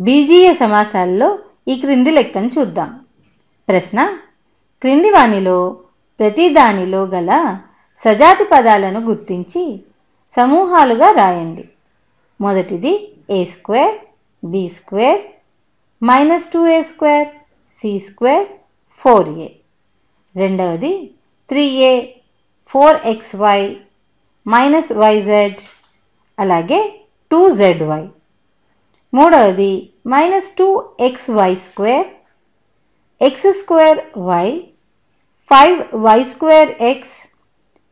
బీజీయ సమాసాల్లో ఈ క్రింది లెక్కను చూద్దాం. ప్రశ్న క్రింది వానిలో ప్రతి దానిలో గల సజాతి పదాలను గుర్తించి సమూహాలుగా రాయండి. మొదటిది A square B square minus two A square C square four A. రెండవది three A four X Y minus Y Z అలాగే టూ జెడ్ వై. మూడవది minus two X Y square X square Y five Y square X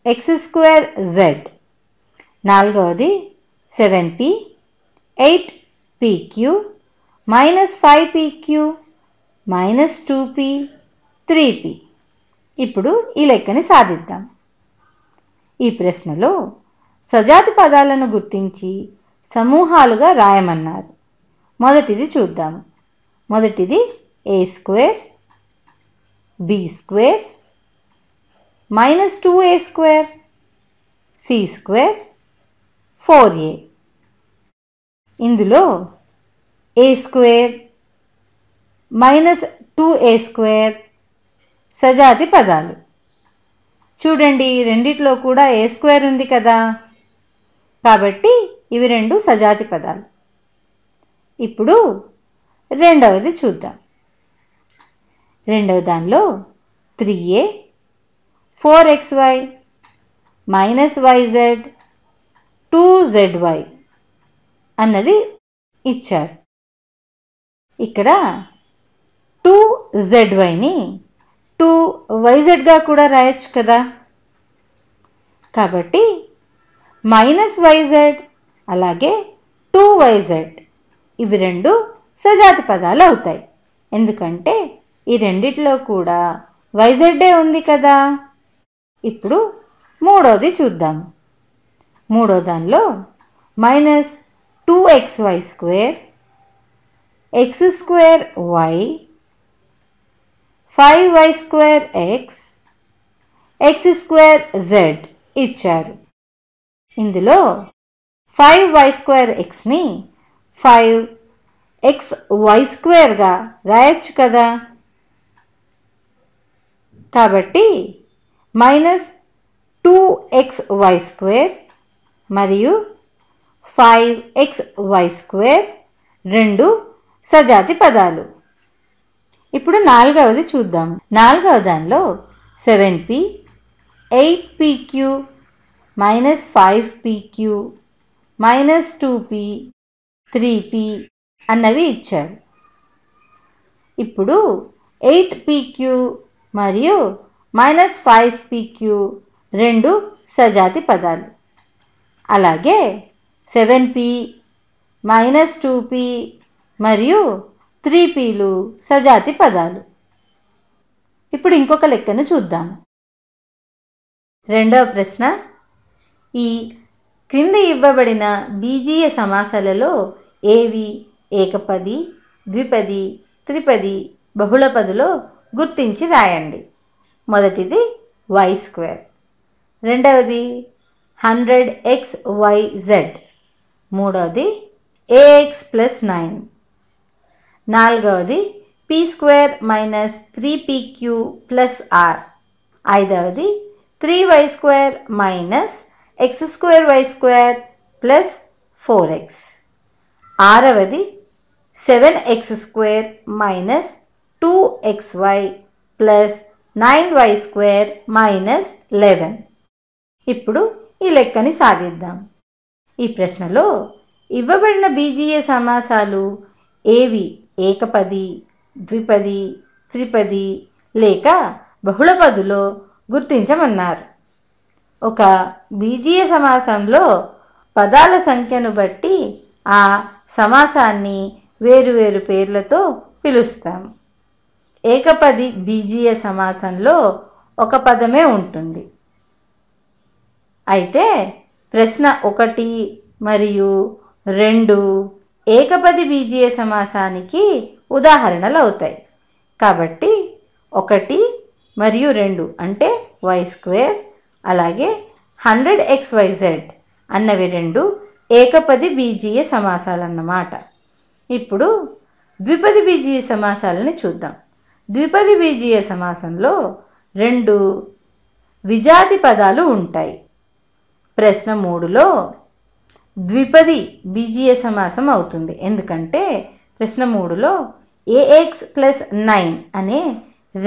X square Z నాలుగవది seven P eight P Q minus five P Q minus two P three P ఇప్పుడు ఈ లెక్కని సాధిద్దాం. ఈ ప్రశ్నలో సజాతి పదాలను గుర్తించి సమూహాలుగా రాయమన్నారు. మొదటిది చూద్దాం మొదటిది A square B square minus two A square C square four A ఇందులో A square minus two A square సజాతి పదాలు. చూడండి రెండిట్లో కూడా ఏ స్క్వేర్ ఉంది కదా. కాబట్టి ఇవి రెండు సజాతి పదాలు. ఇప్పుడు రెండవది చూద్దాం. రెండవ దానిలో three A four X Y minus Y Z two Z Y అన్నది ఇచ్చారు. ఇక్కడ టూ జెడ్ వైని టూ వైజెడ్గా కూడా రాయొచ్చు కదా. కాబట్టి మైనస్ వైజెడ్ అలాగే టూ వైజెడ్ ఇవి రెండు సజాతి పదాలు అవుతాయి. ఎందుకంటే ఈ రెండిట్లో కూడా వైజెడ్డే ఉంది కదా. ఇప్పుడు మూడోది చూద్దాం. మూడో దానిలో minus two X Y square X square Y five Y square X X square Z ఇచ్చారు. ఇందులో ఫైవ్ వై స్క్వేర్ ఎక్స్ని ఫైవ్ ఎక్స్ వై స్క్వేర్గా రాయొచ్చు కదా. కాబట్టి minus two X Y square మరియు ఫైవ్ ఎక్స్ వై స్క్వేర్ రెండు సజాతి పదాలు. ఇప్పుడు నాలుగవది చూద్దాం. నాలుగవ దానిలో seven P eight P Q minus five P Q minus two P three P అన్నవి ఇచ్చారు. ఇప్పుడు ఎయిట్ పీక్యూ మరియు మైనస్ ఫైవ్ పీక్యూ రెండు సజాతి పదాలు. అలాగే seven P minus two P మరియు త్రీ పీలు సజాతి పదాలు. ఇప్పుడు ఇంకొక లెక్కను చూద్దాము రెండవ ప్రశ్న. ఈ క్రింద ఇవ్వబడిన బీజీయ సమాసాలలో ఏవి? ఏకపది ద్విపది త్రిపది బహుళపదిలో గుర్తించి రాయండి. మొదటిది వై స్క్వేర్ రెండవది హండ్రెడ్ ఎక్స్ వై జెడ్ మూడవది ఏఎక్స్ ప్లస్ నైన్ నాలుగవది P square minus three P Q plus R ఐదవది three Y square minus X square Y square plus four X ఆరవది seven X square minus two X Y plus nine Y square minus eleven ఇప్పుడు ఈ లెక్కని సాధిద్దాం. ఈ ప్రశ్నలో ఇవ్వబడిన బీజీయ సమాసాలు ఏవి? ఏకపది ద్విపది త్రిపది లేక బహుళపదిలో గుర్తించమన్నారు. ఒక బీజీయ సమాసంలో పదాల సంఖ్యను బట్టి ఆ సమాసాన్ని వేరువేరు పేర్లతో పిలుస్తాం. ఏకపది బీజీయ సమాసంలో ఒక పదమే ఉంటుంది. అయితే ప్రశ్న ఒకటి మరియు రెండు ఏకపది బీజీయ సమాసానికి ఉదాహరణలు అవుతాయి కాబట్టి ఒకటి మరియు రెండు అంటే వై స్క్వేర్ అలాగే హండ్రెడ్ ఎక్స్ వై జెడ్ అన్నవి రెండు ఏకపది బీజీయ సమాసాలన్నమాట. ఇప్పుడు ద్విపది బీజీయ సమాసాలని చూద్దాం. ద్విపది బీజీయ సమాసంలో రెండు విజాతి పదాలు ఉంటాయి. ప్రశ్న మూడులో ద్విపది బీజీయ సమాసం అవుతుంది. ఎందుకంటే ప్రశ్న మూడులో ఏఎక్స్ ప్లస్ నైన్ అనే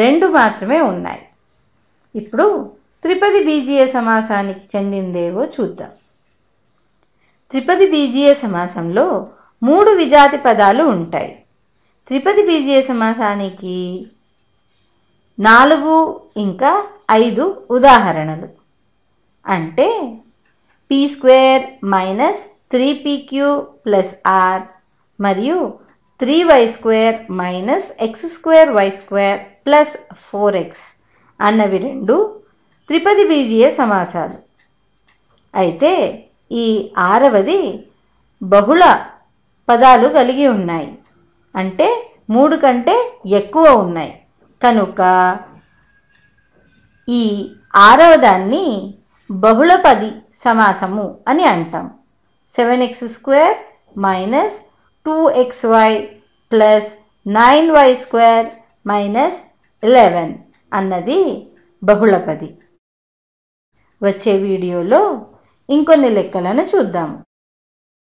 రెండు మాత్రమే ఉన్నాయి. ఇప్పుడు త్రిపది బీజీయ సమాసానికి చెందిందేవో చూద్దాం. త్రిపది బీజీయ సమాసంలో మూడు విజాతి పదాలు ఉంటాయి. త్రిపది బీజీయ సమాసానికి నాలుగు ఇంకా ఐదు ఉదాహరణలు. అంటే P square minus three P Q plus R మరియు three Y square minus X square Y square plus four X అన్నవి రెండు త్రిపది బీజీయ సమాసాలు. అయితే ఈ ఆరవది బహుళ పదాలు కలిగి ఉన్నాయి. అంటే మూడు కంటే ఎక్కువ ఉన్నాయి. కనుక ఈ ఆరవదాన్ని బహుళపది సమాసము అని అంటాం. Seven X square minus two X Y plus nine Y square minus eleven అన్నది బహుళపది వచ్చే వీడియోలో ఇంకొన్ని లెక్కలను చూద్దాము